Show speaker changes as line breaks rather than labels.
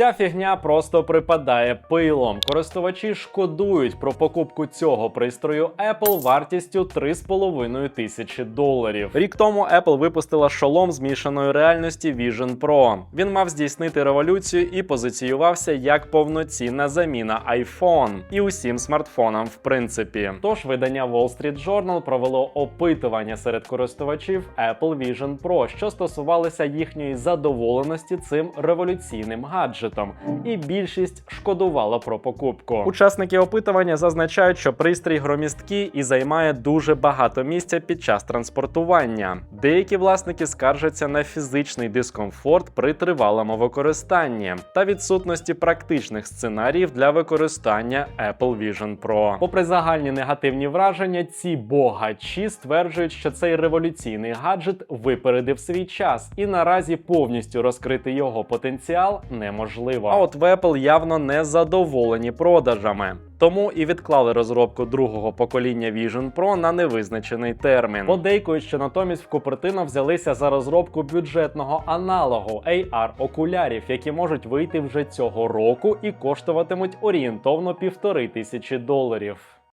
Ця фігня просто припадає пилом. Користувачі шкодують про покупку цього пристрою Apple вартістю 3,5 тисячі доларів. Рік тому Apple випустила шолом змішаної реальності Vision Pro. Він мав здійснити революцію і позиціювався як повноцінна заміна iPhone і усім смартфонам, в принципі. Тож видання Wall Street Journal провело опитування серед користувачів Apple Vision Pro, що стосувалися їхньої задоволеності цим революційним гаджетом, і більшість шкодувала про покупку. Учасники опитування зазначають, що пристрій громісткий і займає дуже багато місця під час транспортування. Деякі власники скаржаться на фізичний дискомфорт при тривалому використанні та відсутності практичних сценаріїв для використання Apple Vision Pro. Попри загальні негативні враження, ці богачі стверджують, що цей революційний гаджет випередив свій час, і наразі повністю розкрити його потенціал неможливо. А от в Apple явно не задоволені продажами. Тому і відклали розробку другого покоління Vision Pro на невизначений термін. Подейкують, що натомість в Купертино взялися за розробку бюджетного аналогу AR окулярів, які можуть вийти вже цього року і коштуватимуть орієнтовно півтори тисячі доларів.